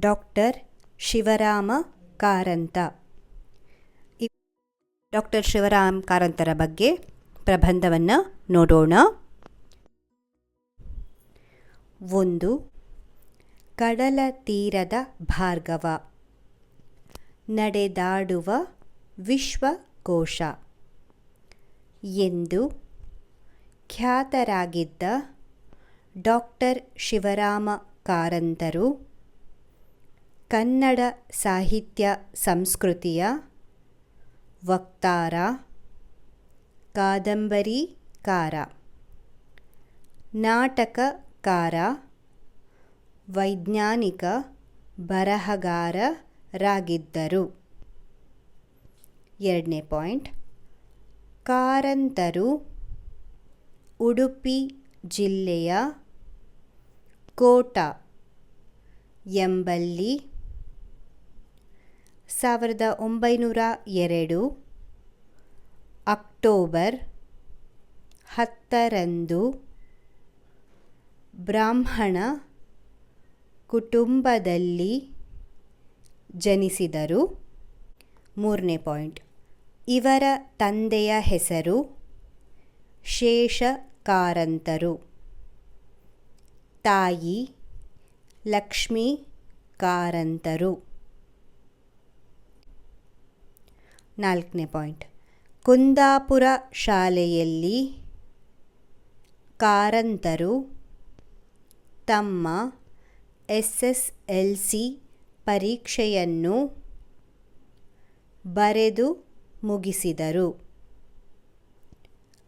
Doctor Shivarama Karanth. Doctor Shivaram ಕಾರಂತರ ಬಗ್ಗೆ ಪ್ರಬಂಧವನ್ನು ನೋಡೋಣ. ಒಂದು, ಕಡಲ ತೀರದ ಭಾರ್ಗವ. ನಡೆದಾಡುವ ವಿಶ್ವಕೋಶ. ಎಂದು, ಖ್ಯಾತರಾಗಿದ್ದ ಡಾಕ್ಟರ್ ಶಿವರಾಮ ಕಾರಂತರು ಕನ್ನಡ ಸಾಹಿತ್ಯ ಸಂಸ್ಕೃತಿಯ ವಕ್ತಾರ ಕಾದಂಬರಿಕಾರ ನಾಟಕಕಾರ, ವೈಜ್ಞಾನಿಕ ಬರಹಗಾರರಾಗಿದ್ದರು. ಎರಡನೇ ಪಾಯಿಂಟ್, ಕಾರಂತರು, ಉಡುಪಿ ಜಿಲ್ಲೆಯ ಕೋಟ, ಎಂಬಲ್ಲಿ ಸಾವಿರದ ಒಂಬೈನೂರ ಎರಡು ಅಕ್ಟೋಬರ್ ಹತ್ತರಂದು ಬ್ರಾಹ್ಮಣ ಕುಟುಂಬದಲ್ಲಿ ಜನಿಸಿದರು. ಮೂರನೇ ಪಾಯಿಂಟ್. ಇವರ ತಂದೆಯ ಹೆಸರು ಶೇಷ ಕಾರಂತರು ತಾಯಿ ಲಕ್ಷ್ಮೀ ಕಾರಂತರು ನಾಲ್ಕನೇ ಪಾಯಿಂಟ್. ಕುಂದಾಪುರ ಶಾಲೆಯಲ್ಲಿ ಕಾರಂತರು ತಮ್ಮ ಎಸ್ ಎಸ್ ಎಲ್ ಸಿ ಪರೀಕ್ಷೆಯನ್ನು ಬರೆದು ಮುಗಿಸಿದರು.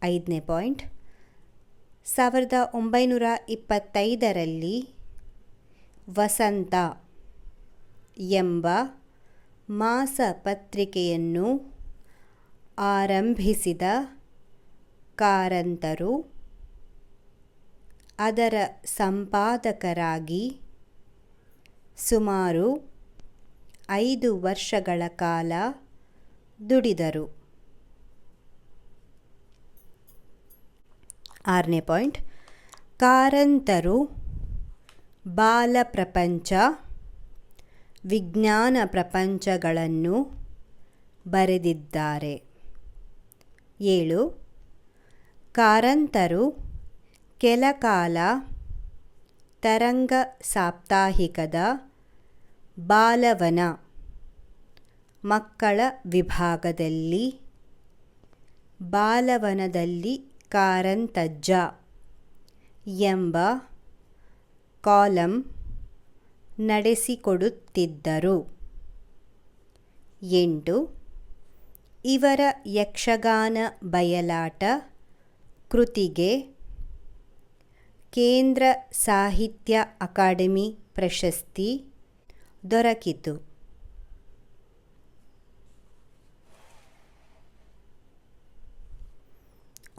ಐದನೇ ಪಾಯಿಂಟ್. ಸಾವಿರದ ಒಂಬೈನೂರ ಇಪ್ಪತ್ತೈದರಲ್ಲಿ ವಸಂತ ಎಂಬ ಮಾಸಪತ್ರಿಕೆಯನ್ನು ಆರಂಭಿಸಿದ ಕಾರಂತರು ಅದರ ಸಂಪಾದಕರಾಗಿ ಸುಮಾರು ಐದು ವರ್ಷಗಳ ಕಾಲ ದುಡಿದರು. ಆರನೇ ಪಾಯಿಂಟ್. ಕಾರಂತರು ಬಾಲಪ್ರಪಂಚ ವಿಜ್ಞಾನ ಪ್ರಪಂಚಗಳನ್ನು ಬರೆದಿದ್ದಾರೆ. ಏಳು. ಕಾರಂತರು ಕೆಲಕಾಲ ತರಂಗ ಸಾಪ್ತಾಹಿಕದ ಬಾಲವನ ಮಕ್ಕಳ ವಿಭಾಗದಲ್ಲಿ ಬಾಲವನದಲ್ಲಿ ಕಾರಂತಜ್ಜ ಎಂಬ ಕಾಲಂ ನಡೆಸಿಕೊಡುತ್ತಿದ್ದರು. ಎಂಟು, ಇವರ ಯಕ್ಷಗಾನ ಬಯಲಾಟ, ಕೃತಿಗೆ ಕೇಂದ್ರ ಸಾಹಿತ್ಯ ಅಕಾಡೆಮಿ ಪ್ರಶಸ್ತಿ ದೊರಕಿತು.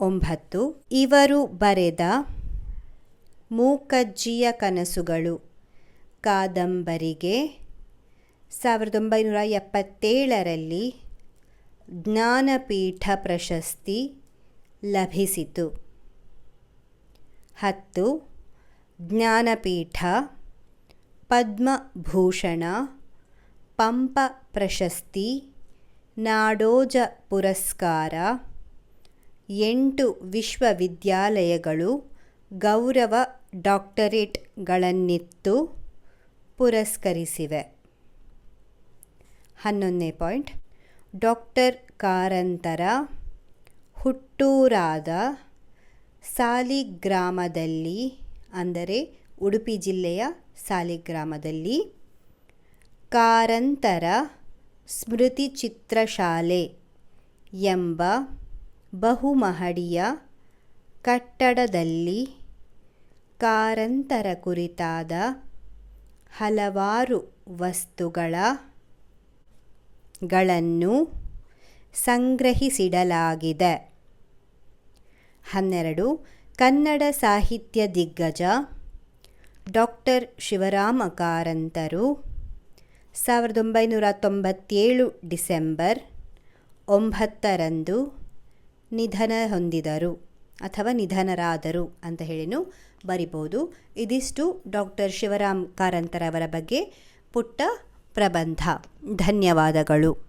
ಒಂಬತ್ತು, ಇವರು ಬರೆದ ಮೂಕಜ್ಜಿಯ ಕನಸುಗಳು. ಕಾದಂಬರಿಗೆ ಸಾವಿರದ ಒಂಬೈನೂರ ಎಪ್ಪತ್ತೇಳರಲ್ಲಿ ಜ್ಞಾನಪೀಠ ಪ್ರಶಸ್ತಿ ಲಭಿಸಿತು. ಹತ್ತು, ಜ್ಞಾನಪೀಠ, ಪದ್ಮಭೂಷಣ, ಪಂಪ ಪ್ರಶಸ್ತಿ, ನಾಡೋಜ ಪುರಸ್ಕಾರ, ಎಂಟು ವಿಶ್ವವಿದ್ಯಾಲಯಗಳು ಗೌರವ ಡಾಕ್ಟರೇಟ್ಗಳನ್ನಿತ್ತು. ಪುರಸ್ಕರಿಸಿವೆ. ಹನ್ನೊಂದನೇ ಪಾಯಿಂಟ್. ಡಾಕ್ಟರ್ ಕಾರಂತರ ಹುಟ್ಟೂರಾದ ಸಾಲಿಗ್ರಾಮದಲ್ಲಿ, ಅಂದರೆ ಉಡುಪಿ ಜಿಲ್ಲೆಯ ಸಾಲಿಗ್ರಾಮದಲ್ಲಿ, ಕಾರಂತರ ಸ್ಮೃತಿ ಚಿತ್ರಶಾಲೆ ಎಂಬ ಬಹುಮಹಡಿಯ ಕಟ್ಟಡದಲ್ಲಿ ಕಾರಂತರ ಕುರಿತಾದ ಹಲವಾರು ವಸ್ತುಗಳ ಗಳನ್ನು ಸಂಗ್ರಹಿಸಿಡಲಾಗಿದೆ. ಹನ್ನೆರಡು, ಕನ್ನಡ ಸಾಹಿತ್ಯ ದಿಗ್ಗಜ ಡಾಕ್ಟರ್ ಶಿವರಾಮ ಕಾರಂತರು ಸಾವಿರದ ಒಂಬೈನೂರ ತೊಂಬತ್ತೇಳು ಡಿಸೆಂಬರ್ ಒಂಬತ್ತರಂದು ನಿಧನ ಹೊಂದಿದರು. ಅಥವಾ ನಿಧನರಾದರು ಅಂತ ಹೇಳಿನೂ ಬರಿಬೋದು. ಇದಿಷ್ಟು ಡಾಕ್ಟರ್ ಶಿವರಾಮ್ ಕಾರಂತರವರ ಬಗ್ಗೆ ಪುಟ್ಟ ಪ್ರಬಂಧ. ಧನ್ಯವಾದಗಳು.